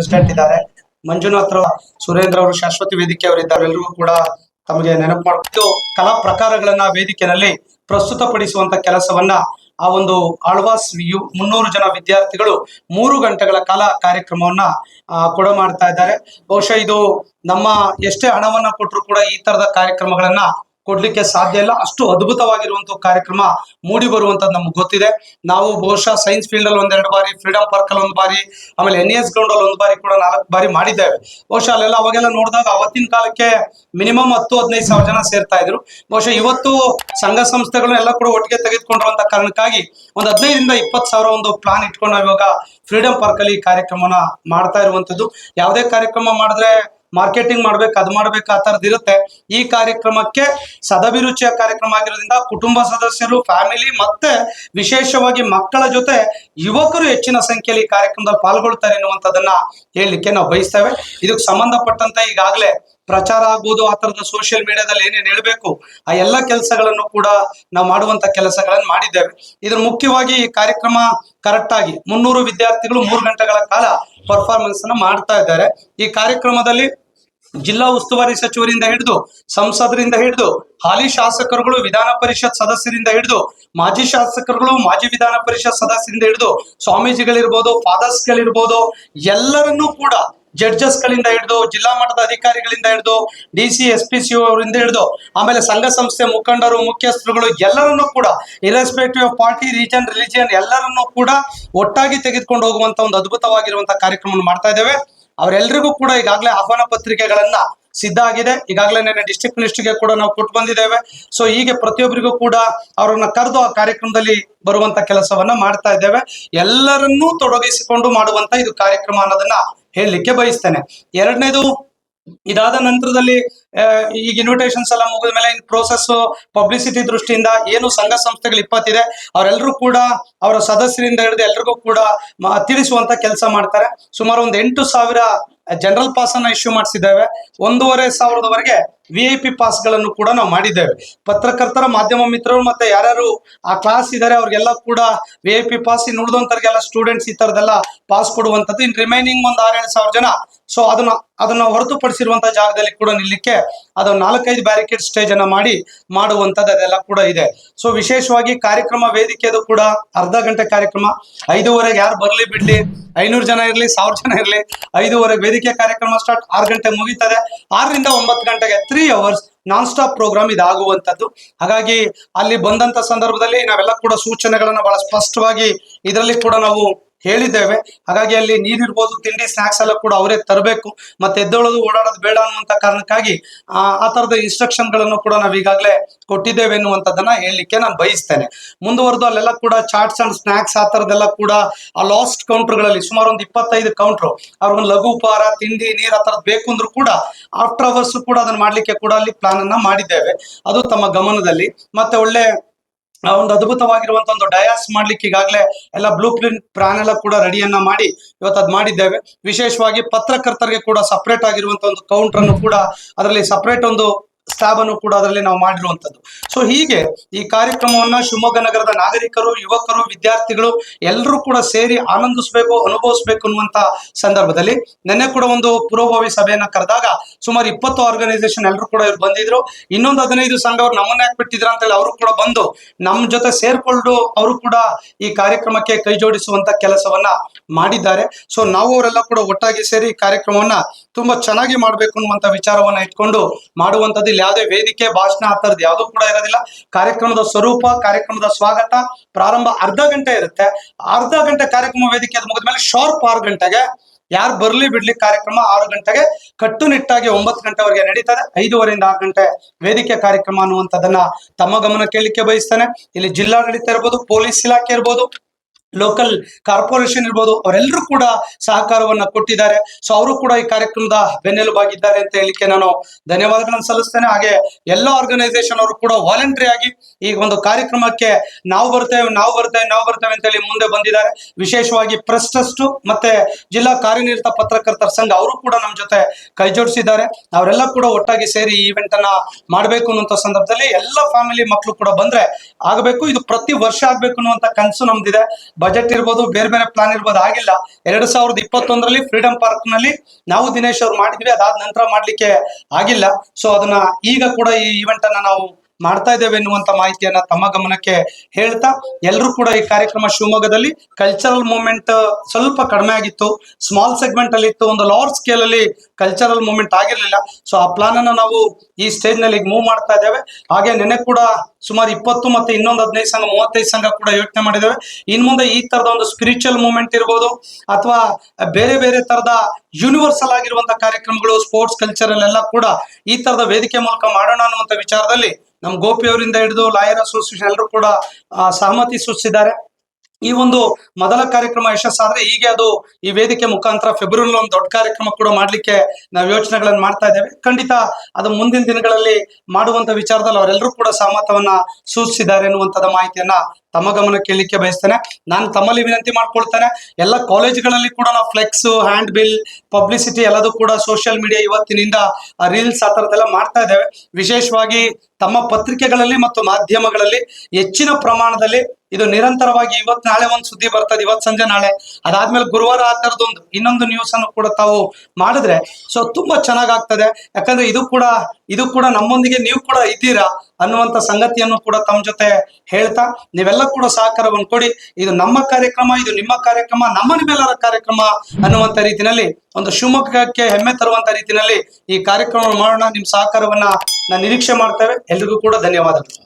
President ಇದ್ದಾರೆ. ಮಂಜುನಾಥ್ ಸುರೇಂದ್ರ ಅವರು, ಶಾಶ್ವತಿ ವೇದಿಕೆ ಅವರಿದ್ದಾರೆ ಎಲ್ಲರಿಗೂ ಕೂಡ ತಮಗೆ ನೆನಪು ಮಾಡಿಕೊಂಡು ಕಲಾ ಪ್ರಕಾರಗಳನ್ನ ವೇದಿಕೆಯಲ್ಲಿ ಪ್ರಸ್ತುತಪಡಿಸುವಂತ ಕೆಲಸವನ್ನ ಆ ಒಂದು ಆಳ್ವಾಸ್ ಮುನ್ನೂರು ಜನ ವಿದ್ಯಾರ್ಥಿಗಳು ಮೂರು ಗಂಟೆಗಳ ಕಾಲ ಕಾರ್ಯಕ್ರಮವನ್ನ ಕೊಡ ಮಾಡ್ತಾ ಇದ್ದಾರೆ. ಬಹುಶಃ ಇದು ನಮ್ಮ ಎಷ್ಟೇ ಹಣವನ್ನ ಕೊಟ್ಟರು ಕೂಡ ಈ ತರದ ಕಾರ್ಯಕ್ರಮಗಳನ್ನ ಕೊಡ್ಲಿಕ್ಕೆ ಸಾಧ್ಯ ಇಲ್ಲ. ಅಷ್ಟು ಅದ್ಭುತವಾಗಿರುವಂತ ಕಾರ್ಯಕ್ರಮ ಮೂಡಿ ಬರುವಂತದ್ದು ನಮ್ಗೆ ಗೊತ್ತಿದೆ. ನಾವು ಬಹುಶಃ ಸೈನ್ಸ್ ಫೀಲ್ಡ್ ಅಲ್ಲಿ ಒಂದೆರಡು ಬಾರಿ ಫ್ರೀಡಂ ಪಾರ್ಕ್ ಅಲ್ಲಿ ಒಂದು ಬಾರಿ, ಆಮೇಲೆ ಎನ್ ಎಸ್ ಗ್ರೌಂಡ್ ಅಲ್ಲಿ ಒಂದು ಬಾರಿ ಕೂಡ ನಾಲ್ಕು ಬಾರಿ ಮಾಡಿದ್ದೇವೆ. ಬಹುಶಃ ಅಲ್ಲೆಲ್ಲ ಅವಾಗೆಲ್ಲ ನೋಡಿದಾಗ ಅವತ್ತಿನ ಕಾಲಕ್ಕೆ ಮಿನಿಮಮ್ ಹತ್ತು, ಹದಿನೈದು ಸಾವಿರ ಜನ ಸೇರ್ತಾ ಇದ್ರು. ಬಹುಶಃ ಇವತ್ತು ಸಂಘ ಸಂಸ್ಥೆಗಳನ್ನೆಲ್ಲ ಕೂಡ ಒಟ್ಟಿಗೆ ತೆಗೆದುಕೊಂಡಿರುವಂತ ಕಾರಣಕ್ಕಾಗಿ ಒಂದು ಹದಿನೈದರಿಂದ ಇಪ್ಪತ್ತು ಸಾವಿರ ಒಂದು ಪ್ಲಾನ್ ಇಟ್ಕೊಂಡು ನಾವು ಇವಾಗ ಫ್ರೀಡಂ ಪಾರ್ಕ್ ಅಲ್ಲಿ ಕಾರ್ಯಕ್ರಮನ ಮಾಡ್ತಾ ಇರುವಂತದ್ದು. ಯಾವುದೇ ಕಾರ್ಯಕ್ರಮ ಮಾಡಿದ್ರೆ ಮಾರ್ಕೆಟಿಂಗ್ ಮಾಡ್ಬೇಕು, ಅದ್ ಮಾಡ್ಬೇಕು ಆ ತರದ್ ಇರುತ್ತೆ. ಈ ಕಾರ್ಯಕ್ರಮಕ್ಕೆ ಸದಭಿರುಚಿಯ ಕಾರ್ಯಕ್ರಮ ಆಗಿರೋದ್ರಿಂದ ಕುಟುಂಬ ಸದಸ್ಯರು ಫ್ಯಾಮಿಲಿ ಮತ್ತೆ ವಿಶೇಷವಾಗಿ ಮಕ್ಕಳ ಜೊತೆ ಯುವಕರು ಹೆಚ್ಚಿನ ಸಂಖ್ಯೆಯಲ್ಲಿ ಈ ಕಾರ್ಯಕ್ರಮದಲ್ಲಿ ಪಾಲ್ಗೊಳ್ತಾರೆ ಎನ್ನುವಂಥದ್ದನ್ನ ಹೇಳಲಿಕ್ಕೆ ನಾವು ಬಯಸ್ತೇವೆ. ಇದಕ್ಕೆ ಸಂಬಂಧಪಟ್ಟಂತೆ ಈಗಾಗಲೇ ಪ್ರಚಾರ ಆಗ್ಬೋದು ಆ ತರದ ಸೋಷಿಯಲ್ ಮೀಡಿಯಾದಲ್ಲಿ ಏನೇನು ಹೇಳ್ಬೇಕು, ಆ ಎಲ್ಲ ಕೆಲಸಗಳನ್ನು ಕೂಡ ನಾವು ಮಾಡುವಂತ ಕೆಲಸಗಳನ್ನು ಮಾಡಿದ್ದೇವೆ. ಇದ್ರ ಮುಖ್ಯವಾಗಿ ಈ ಕಾರ್ಯಕ್ರಮ ಕರೆಕ್ಟ್ ಆಗಿ ಮುನ್ನೂರು ವಿದ್ಯಾರ್ಥಿಗಳು ಮೂರು ಗಂಟೆಗಳ ಕಾಲ ಪರ್ಫಾರ್ಮೆನ್ಸ್ ಅನ್ನ ಮಾಡ್ತಾ ಇದ್ದಾರೆ. ಈ ಕಾರ್ಯಕ್ರಮದಲ್ಲಿ ಜಿಲ್ಲಾ ಉಸ್ತುವಾರಿ ಸಚಿವರಿಂದ ಹಿಡಿದು ಸಂಸದರಿಂದ ಹಿಡಿದು ಹಾಲಿ ಶಾಸಕರುಗಳು, ವಿಧಾನ ಪರಿಷತ್ ಸದಸ್ಯರಿಂದ ಹಿಡಿದು ಮಾಜಿ ಶಾಸಕರುಗಳು, ಮಾಜಿ ವಿಧಾನ ಪರಿಷತ್ ಸದಸ್ಯರಿಂದ ಹಿಡಿದು ಸ್ವಾಮೀಜಿಗಳಿರ್ಬೋದು ಫಾದರ್ಸ್ ಗಳಿರ್ಬೋದು, ಎಲ್ಲರನ್ನೂ ಕೂಡ ಜಡ್ಜಸ್ ಗಳಿಂದ ಹಿಡಿದು ಜಿಲ್ಲಾ ಮಟ್ಟದ ಅಧಿಕಾರಿಗಳಿಂದ ಹಿಡಿದು D C S P C ಅವರಿಂದ ಹಿಡಿದು ಆಮೇಲೆ ಸಂಘ ಸಂಸ್ಥೆ ಮುಖಂಡರು, ಮುಖ್ಯಸ್ಥರುಗಳು ಎಲ್ಲರನ್ನೂ ಕೂಡ irrespective of party region religion ಎಲ್ಲರನ್ನೂ ಕೂಡ ಒಟ್ಟಾಗಿ ತೆಗೆದುಕೊಂಡು ಹೋಗುವಂತ ಒಂದು ಅದ್ಭುತವಾಗಿರುವಂತಹ ಕಾರ್ಯಕ್ರಮವನ್ನು ಮಾಡ್ತಾ ಇದ್ದೇವೆ. ಅವರೆಲ್ಲರಿಗೂ ಕೂಡ ಈಗಾಗಲೇ ಆಹ್ವಾನ ಪತ್ರಿಕೆಗಳನ್ನ ಸಿದ್ಧ ಆಗಿದೆ. ಈಗಾಗಲೇ ನಿನ್ನೆ ಡಿಸ್ಟ್ರಿಕ್ಟ್ ಮಿನಿಸ್ಟ್ರಿಗೆ ಕೂಡ ನಾವು ಕೊಟ್ಟು ಬಂದಿದ್ದೇವೆ. ಸೊ ಹೀಗೆ ಪ್ರತಿಯೊಬ್ಬರಿಗೂ ಕೂಡ ಅವರನ್ನ ಕರೆದು ಆ ಕಾರ್ಯಕ್ರಮದಲ್ಲಿ ಬರುವಂತ ಕೆಲಸವನ್ನ ಮಾಡ್ತಾ ಇದ್ದೇವೆ. ಎಲ್ಲರನ್ನೂ ತೊಡಗಿಸಿಕೊಂಡು ಮಾಡುವಂತ ಇದು ಕಾರ್ಯಕ್ರಮ ಅನ್ನೋದನ್ನ ಹೇಳಲಿಕ್ಕೆ ಬಯಸ್ತೇನೆ. ಎರಡನೇದು, ಇದಾದ ನಂತರದಲ್ಲಿ ಈಗ ಇನ್ವಿಟೇಷನ್ಸ್ ಎಲ್ಲ ಮುಗಿದ ಮೇಲೆ ಇನ್ ಪ್ರೋಸೆಸ್ ಪಬ್ಲಿಸಿಟಿ ದೃಷ್ಟಿಯಿಂದ ಏನು ಸಂಘ ಸಂಸ್ಥೆಗಳು ಇಪ್ಪತ್ತಿದೆ, ಅವರೆಲ್ಲರೂ ಕೂಡ ಅವರ ಸದಸ್ಯರಿಂದ ಹಿಡಿದು ಎಲ್ರಿಗೂ ಕೂಡ ತಿಳಿಸುವಂತ ಕೆಲಸ ಮಾಡ್ತಾರೆ. ಸುಮಾರು ಒಂದು ಎಂಟು ಸಾವಿರ ಜನರಲ್ ಪಾಸ್ ಅನ್ನ ಇಶ್ಯೂ ಮಾಡಿಸಿದ್ದೇವೆ. ಒಂದೂವರೆ ಸಾವಿರದವರೆಗೆ ವಿ ಐ ಪಿ ಪಾಸ್ಗಳನ್ನು ಕೂಡ ನಾವು ಮಾಡಿದ್ದೇವೆ. ಪತ್ರಕರ್ತರ, ಮಾಧ್ಯಮ ಮಿತ್ರರು ಮತ್ತೆ ಯಾರ್ಯಾರು ಆ ಕ್ಲಾಸ್ ಇದ್ದಾರೆ ಅವ್ರಿಗೆಲ್ಲ ಕೂಡ ವಿ ಐ ಪಿ ಪಾಸ್ ಇನ್ನು ಸ್ಟೂಡೆಂಟ್ಸ್ ಈ ತರದೆಲ್ಲ ಪಾಸ್ ಕೊಡುವಂತದ್ದು ಇನ್ ರಿಮೈನಿಂಗ್ ಒಂದು ಆರೇಳು ಸಾವಿರ ಜನ. ಸೊ ಅದನ್ನ ಅದನ್ನ ಹೊರತುಪಡಿಸಿರುವಂತ ಜಾಗದಲ್ಲಿ ಕೂಡ ನಿಲ್ಲಕ್ಕೆ ಅದು ನಾಲ್ಕೈದು ಬ್ಯಾರಿಕೇಡ್ ಸ್ಟೇಜ್ ಅನ್ನ ಮಾಡಿ ಮಾಡುವಂತದ್ದು ಅದೆಲ್ಲ ಕೂಡ ಇದೆ. ಸೊ ವಿಶೇಷವಾಗಿ ಕಾರ್ಯಕ್ರಮ ವೇದಿಕೆದು ಕೂಡ ಅರ್ಧ ಗಂಟೆ ಕಾರ್ಯಕ್ರಮ. ಐದೂವರೆಗೆ ಯಾರು ಬರ್ಲಿ ಬಿಡ್ಲಿ, ಐನೂರು ಜನ ಇರ್ಲಿ, ಸಾವಿರ ಜನ ಇರಲಿ, ಐದೂವರೆಗೆ ವೇದಿಕೆ ಕಾರ್ಯಕ್ರಮ ಸ್ಟಾರ್ಟ್ ಆರು ಗಂಟೆ ಮುಗೀತದೆ. ಆರರಿಂದ ಒಂಬತ್ತು ಗಂಟೆಗೆ three hours non stop programme ಇದಾಗುವಂತದ್ದು ಹಾಗಾಗಿ ಅಲ್ಲಿ ಬಂದಂತ ಸಂದರ್ಭದಲ್ಲಿ ನಾವೆಲ್ಲ ಕೂಡ ಸೂಚನೆಗಳನ್ನ ಬಹಳ ಸ್ಪಷ್ಟವಾಗಿ ಇದರಲ್ಲಿ ಕೂಡ ನಾವು ಹೇಳಿದ್ದೇವೆ. ಹಾಗಾಗಿ ಅಲ್ಲಿ ನೀರಿರ್ಬೋದು, ತಿಂಡಿ ಸ್ನಾಕ್ಸ್ ಎಲ್ಲ ಕೂಡ ಅವರೇ ತರಬೇಕು. ಮತ್ತೆ ಎದ್ದೇಳೋದು ಓಡಾಡೋದು ಬೇಡ ಅನ್ನುವಂತ ಕಾರಣಕ್ಕಾಗಿ, ಆ ತರದ ಇನ್ಸ್ಟ್ರಕ್ಷನ್ಗಳನ್ನು ಕೂಡ ನಾವು ಈಗಾಗಲೇ ಕೊಟ್ಟಿದ್ದೇವೆ ಎನ್ನುವಂತದನ್ನ ಹೇಳಲಿಕ್ಕೆ ನಾನು ಬಯಸ್ತೇನೆ. ಮುಂದುವರೆದು ಅಲ್ಲೆಲ್ಲ ಕೂಡ ಚಾಟ್ಸ್ ಅಂಡ್ ಸ್ನಾಕ್ಸ್ ಆ ತರದೆಲ್ಲ ಕೂಡ ಆ ಲಾಸ್ಟ್ ಕೌಂಟರ್ಗಳಲ್ಲಿ ಸುಮಾರು ಒಂದು ಇಪ್ಪತ್ತೈದು ಕೌಂಟರ್ ಅವ್ರಿಗೊಂದು ಲಘು ಉಪಹಾರ, ತಿಂಡಿ, ನೀರು ಆ ತರದ್ ಬೇಕು ಅಂದ್ರೂ ಕೂಡ ಆಫ್ಟರ್ ಅವರ್ಸ್ ಕೂಡ ಅದನ್ನ ಮಾಡ್ಲಿಕ್ಕೆ ಕೂಡ ಅಲ್ಲಿ ಪ್ಲಾನ್ ಅನ್ನ ಮಾಡಿದ್ದೇವೆ. ಅದು ತಮ್ಮ ಗಮನದಲ್ಲಿ. ಮತ್ತೆ ಒಳ್ಳೆ ಆ ಒಂದು ಅದ್ಭುತವಾಗಿರುವಂತ ಒಂದು ಡಯಾಸ್ ಮಾಡ್ಲಿಕ್ಕೆ ಈಗಾಗಲೇ ಎಲ್ಲ ಬ್ಲೂ ಪ್ರಿಂಟ್ ಪ್ಲಾನ್ ಎಲ್ಲ ಕೂಡ ರೆಡಿಯನ್ನ ಮಾಡಿ ಇವತ್ತು ಅದ್ ಮಾಡಿದ್ದೇವೆ. ವಿಶೇಷವಾಗಿ ಪತ್ರಕರ್ತರಿಗೆ ಕೂಡ ಸಪರೇಟ್ ಆಗಿರುವಂತ ಒಂದು ಕೌಂಟರ್ ಅನ್ನು ಕೂಡ ಅದರಲ್ಲಿ ಸಪರೇಟ್ ಒಂದು ಸ್ಟಾಬ್ ಕೂಡ ಅದರಲ್ಲಿ ನಾವು ಮಾಡಿರುವಂತದ್ದು ಸೊ ಹೀಗೆ ಈ ಕಾರ್ಯಕ್ರಮವನ್ನ ಶಿವಮೊಗ್ಗ ನಗರದ ನಾಗರಿಕರು, ಯುವಕರು, ವಿದ್ಯಾರ್ಥಿಗಳು ಎಲ್ಲರೂ ಕೂಡ ಸೇರಿ ಆನಂದಿಸಬೇಕು, ಅನುಭವಿಸಬೇಕು ಅನ್ನುವಂತ ಸಂದರ್ಭದಲ್ಲಿ ನೆನ್ನೆ ಕೂಡ ಒಂದು ಪೂರ್ವಭಾವಿ ಸಭೆಯನ್ನ ಕರೆದಾಗ ಸುಮಾರು ಇಪ್ಪತ್ತು ಆರ್ಗನೈಸೇಷನ್ ಎಲ್ಲರೂ ಕೂಡ ಇವ್ರು ಬಂದಿದ್ರು. ಇನ್ನೊಂದು ಹದಿನೈದು ಸಂಘ ಅವ್ರು ನಮ್ಮನ್ನ ಯಾಕೆ ಬಿಟ್ಟಿದ್ರ ಅಂತ ಹೇಳಿ ಅವರು ಕೂಡ ಬಂದು ನಮ್ಮ ಜೊತೆ ಸೇರ್ಕೊಂಡು ಅವರು ಕೂಡ ಈ ಕಾರ್ಯಕ್ರಮಕ್ಕೆ ಕೈ ಜೋಡಿಸುವಂತ ಕೆಲಸವನ್ನ ಮಾಡಿದ್ದಾರೆ. ಸೊ ನಾವು ಅವರೆಲ್ಲ ಕೂಡ ಒಟ್ಟಾಗಿ ಸೇರಿ ಕಾರ್ಯಕ್ರಮವನ್ನ ತುಂಬಾ ಚೆನ್ನಾಗಿ ಮಾಡ್ಬೇಕು ಅನ್ನುವಂತ ವಿಚಾರವನ್ನ ಇಟ್ಕೊಂಡು ಮಾಡುವಂತದ್ದು ಇಲ್ಲಿ ಯಾವುದೇ ವೇದಿಕೆ, ಭಾಷಣ ಆ ಥರದ್ದು ಯಾವುದೂ ಕೂಡ ಇರೋದಿಲ್ಲ. ಕಾರ್ಯಕ್ರಮದ ಸ್ವರೂಪ, ಕಾರ್ಯಕ್ರಮದ ಸ್ವಾಗತ, ಪ್ರಾರಂಭ ಅರ್ಧ ಗಂಟೆ ಇರುತ್ತೆ. ಅರ್ಧ ಗಂಟೆ ಕಾರ್ಯಕ್ರಮ ವೇದಿಕೆ ಅದು ಮುಗಿದ್ಮೇಲೆ ಶಾರ್ಪ್ ಆರು ಗಂಟೆಗೆ ಯಾರು ಬರ್ಲಿ ಬಿಡ್ಲಿ ಕಾರ್ಯಕ್ರಮ ಆರು ಗಂಟೆಗೆ ಕಟ್ಟುನಿಟ್ಟಾಗಿ ಒಂಬತ್ತು ಗಂಟೆವರೆಗೆ ನಡೀತದೆ. ಐದೂವರೆಯಿಂದ ಆರು ಗಂಟೆ ವೇದಿಕೆ ಕಾರ್ಯಕ್ರಮ ಅನ್ನುವಂಥದ್ದನ್ನ ತಮ್ಮ ಗಮನ ಕೇಳಲಿಕ್ಕೆ ಬಯಸ್ತಾನೆ. ಇಲ್ಲಿ ಜಿಲ್ಲಾಡಳಿತ ಇರ್ಬೋದು, ಪೊಲೀಸ್ ಇಲಾಖೆ ಇರ್ಬೋದು ಲೋಕಲ್ ಕಾರ್ಪೊರೇಷನ್ ಇರ್ಬೋದು, ಅವರೆಲ್ಲರೂ ಕೂಡ ಸಹಕಾರವನ್ನ ಕೊಟ್ಟಿದ್ದಾರೆ. ಸೊ ಅವರು ಕೂಡ ಈ ಕಾರ್ಯಕ್ರಮದ ಬೆನ್ನೆಲುಬಾಗಿದ್ದಾರೆ ಅಂತ ಹೇಳಿಕ್ಕೆ ನಾನು ಧನ್ಯವಾದಗಳನ್ನು ಸಲ್ಲಿಸ್ತೇನೆ. ಹಾಗೆ ಎಲ್ಲ ಆರ್ಗನೈಸೇಷನ್ ಅವರು ಕೂಡ ವಾಲಂಟ್ರಿ ಆಗಿ ಈ ಒಂದು ಕಾರ್ಯಕ್ರಮಕ್ಕೆ ನಾವು ಬರ್ತೇವೆ ನಾವು ಬರ್ತೇವೆ ನಾವು ಬರ್ತೇವೆ ಅಂತೇಳಿ ಮುಂದೆ ಬಂದಿದ್ದಾರೆ. ವಿಶೇಷವಾಗಿ ಪ್ರೆಸ್ ಟ್ರಸ್ಟ್ ಮತ್ತೆ ಜಿಲ್ಲಾ ಕಾರ್ಯನಿರತ ಪತ್ರಕರ್ತರ ಸಂಘ ಅವರು ಕೂಡ ನಮ್ಮ ಜೊತೆ ಕೈ ಜೋಡಿಸಿದ್ದಾರೆ ಅವರೆಲ್ಲ ಕೂಡ ಒಟ್ಟಾಗಿ ಸೇರಿ ಈ ಇವೆಂಟ್ ಅನ್ನ ಮಾಡಬೇಕು ಅನ್ನುವಂಥ ಸಂದರ್ಭದಲ್ಲಿ ಎಲ್ಲ ಫ್ಯಾಮಿಲಿ ಮಕ್ಕಳು ಕೂಡ ಬಂದ್ರೆ ಆಗಬೇಕು. ಇದು ಪ್ರತಿ ವರ್ಷ ಆಗ್ಬೇಕು ಅನ್ನುವಂಥ ಕನಸು ನಮ್ದಿದೆ. ಬಜೆಟ್ ಇರ್ಬೋದು, ಬೇರೆ ಬೇರೆ ಪ್ಲಾನ್ ಇರ್ಬೋದು, ಆಗಿಲ್ಲ. ಎರಡು ಸಾವಿರದ ಇಪ್ಪತ್ತೊಂದರಲ್ಲಿ ಫ್ರೀಡಂ ಪಾರ್ಕ್ನಲ್ಲಿ ನಾವು ದಿನೇಶ್ ಅವ್ರು ಮಾಡಿದ್ವಿ. ಅದಾದ ನಂತರ ಮಾಡ್ಲಿಕ್ಕೆ ಆಗಿಲ್ಲ. ಸೊ ಅದನ್ನ ಈಗ ಕೂಡ ಈ ಇವೆಂಟ್ ಅನ್ನ ನಾವು ಮಾಡ್ತಾ ಇದ್ದೇವೆ ಎನ್ನುವಂತ ಮಾಹಿತಿಯನ್ನ ತಮ್ಮ ಗಮನಕ್ಕೆ ಹೇಳ್ತಾ ಎಲ್ಲರೂ ಕೂಡ ಈ ಕಾರ್ಯಕ್ರಮ ಶಿವಮೊಗ್ಗದಲ್ಲಿ ಕಲ್ಚರಲ್ ಮೂವ್ಮೆಂಟ್ ಸ್ವಲ್ಪ ಕಡಿಮೆ ಆಗಿತ್ತು. ಸ್ಮಾಲ್ ಸೆಗ್ಮೆಂಟ್ ಅಲ್ಲಿ ಇತ್ತು. ಒಂದು ಲಾರ್ಜ್ ಸ್ಕೇಲ್ ಅಲ್ಲಿ ಕಲ್ಚರಲ್ ಮೂವ್ಮೆಂಟ್ ಆಗಿರ್ಲಿಲ್ಲ. ಸೊ ಆ ಪ್ಲಾನ್ ಅನ್ನ ನಾವು ಈ ಸ್ಟೇಜ್ನಲ್ಲಿ ಮೂವ್ ಮಾಡ್ತಾ ಇದ್ದೇವೆ. ಹಾಗೆ ನೆನೆ ಕೂಡ ಸುಮಾರು ಇಪ್ಪತ್ತು ಮತ್ತೆ ಇನ್ನೊಂದು ಹದಿನೈದು ಸಂಘ, ಮೂವತ್ತೈದು ಸಂಘ ಕೂಡ ಯೋಚನೆ ಮಾಡಿದ್ದೇವೆ. ಇನ್ ಮುಂದೆ ಈ ತರದ ಒಂದು ಸ್ಪಿರಿಚುವಲ್ ಮೂವ್ಮೆಂಟ್ ಇರ್ಬೋದು ಅಥವಾ ಬೇರೆ ಬೇರೆ ತರದ ಯೂನಿವರ್ಸಲ್ ಆಗಿರುವಂತಹ ಕಾರ್ಯಕ್ರಮಗಳು ಸ್ಪೋರ್ಟ್ಸ್ ಕಲ್ಚರಲ್ ಎಲ್ಲ ಕೂಡ ಈ ತರದ ವೇದಿಕೆ ಮೂಲಕ ಮಾಡೋಣ ಅನ್ನುವಂತ ವಿಚಾರದಲ್ಲಿ ನಮ್ಮ ಗೋಪಿ ಅವರಿಂದ ಹಿಡಿದು ಲಾಯರ್ ಅಸೋಸಿಯೇಷನ್ ಎಲ್ಲರೂ ಕೂಡ ಸಹಮತಿ ಸೂಚಿಸಿದ್ದಾರೆ. ಈ ಒಂದು ಮೊದಲ ಕಾರ್ಯಕ್ರಮ ಯಶಸ್ಸಾದ್ರೆ ಹೀಗೆ ಅದು ಈ ವೇದಿಕೆ ಮುಖಾಂತರ ಫೆಬ್ರವರಿ ಒಂದು ದೊಡ್ಡ ಕಾರ್ಯಕ್ರಮ ಕೂಡ ಮಾಡ್ಲಿಕ್ಕೆ ನಾವು ಯೋಚನೆಗಳನ್ನು ಮಾಡ್ತಾ ಇದ್ದೇವೆ. ಖಂಡಿತ ಅದು ಮುಂದಿನ ದಿನಗಳಲ್ಲಿ ಮಾಡುವಂತ ವಿಚಾರದಲ್ಲಿ ಅವರೆಲ್ಲರೂ ಕೂಡ ಸಹಮತವನ್ನ ಸೂಚಿಸಿದ್ದಾರೆ ಎನ್ನುವಂತದ ಮಾಹಿತಿಯನ್ನ ತಮ್ಮ ಗಮನ ಕೇಳಲಿಕ್ಕೆ ಬಯಸ್ತೇನೆ. ನಾನು ತಮ್ಮಲ್ಲಿ ವಿನಂತಿ ಮಾಡ್ಕೊಳ್ತೇನೆ. ಎಲ್ಲ ಕಾಲೇಜುಗಳಲ್ಲಿ ಕೂಡ ನಾವು ಫ್ಲೆಕ್ಸ್ ಹ್ಯಾಂಡ್ ಬಿಲ್ ಪಬ್ಲಿಸಿಟಿ ಎಲ್ಲದೂ ಕೂಡ ಸೋಷಿಯಲ್ ಮೀಡಿಯಾ ಇವತ್ತಿನಿಂದ ರೀಲ್ಸ್ ಆ ಥರದ್ದೆಲ್ಲ ಮಾಡ್ತಾ ಇದ್ದೇವೆ. ವಿಶೇಷವಾಗಿ ತಮ್ಮ ಪತ್ರಿಕೆಗಳಲ್ಲಿ ಮತ್ತು ಮಾಧ್ಯಮಗಳಲ್ಲಿ ಹೆಚ್ಚಿನ ಪ್ರಮಾಣದಲ್ಲಿ ಇದು ನಿರಂತರವಾಗಿ ಇವತ್ ನಾಳೆ ಒಂದು ಸುದ್ದಿ ಬರ್ತದೆ ಇವತ್ತು ಸಂಜೆ ನಾಳೆ. ಅದಾದ್ಮೇಲೆ ಗುರುವಾರ ಆ ಒಂದು ಇನ್ನೊಂದು ನ್ಯೂಸ್ ಅನ್ನು ಕೂಡ ತಾವು ಮಾಡಿದ್ರೆ ಸೊ ತುಂಬಾ ಚೆನ್ನಾಗಾಗ್ತದೆ. ಯಾಕಂದ್ರೆ ಇದು ಕೂಡ ಇದು ಕೂಡ ನಮ್ಮೊಂದಿಗೆ ನೀವು ಕೂಡ ಇದ್ದೀರಾ ಅನ್ನುವಂತ ಸಂಗತಿಯನ್ನು ಕೂಡ ತಮ್ಮ ಜೊತೆ ಹೇಳ್ತಾ, ನೀವೆಲ್ಲ ಕೂಡ ಸಹಕಾರವನ್ನು ಕೊಡಿ. ಇದು ನಮ್ಮ ಕಾರ್ಯಕ್ರಮ, ಇದು ನಿಮ್ಮ ಕಾರ್ಯಕ್ರಮ, ನಮ್ಮ ನಿಮ್ಮೆಲ್ಲರ ಕಾರ್ಯಕ್ರಮ ಅನ್ನುವಂತ ರೀತಿಯಲ್ಲಿ, ಒಂದು ಶಿವಮೊಗ್ಗಕ್ಕೆ ಹೆಮ್ಮೆ ತರುವಂತ ರೀತಿಯಲ್ಲಿ ಈ ಕಾರ್ಯಕ್ರಮ ಮಾಡೋಣ ನಿಮ್ ಸಹಕಾರವನ್ನ ನಾನು ನಿರೀಕ್ಷೆ ಮಾಡ್ತೇವೆ. ಎಲ್ರಿಗೂ ಕೂಡ ಧನ್ಯವಾದಗಳು.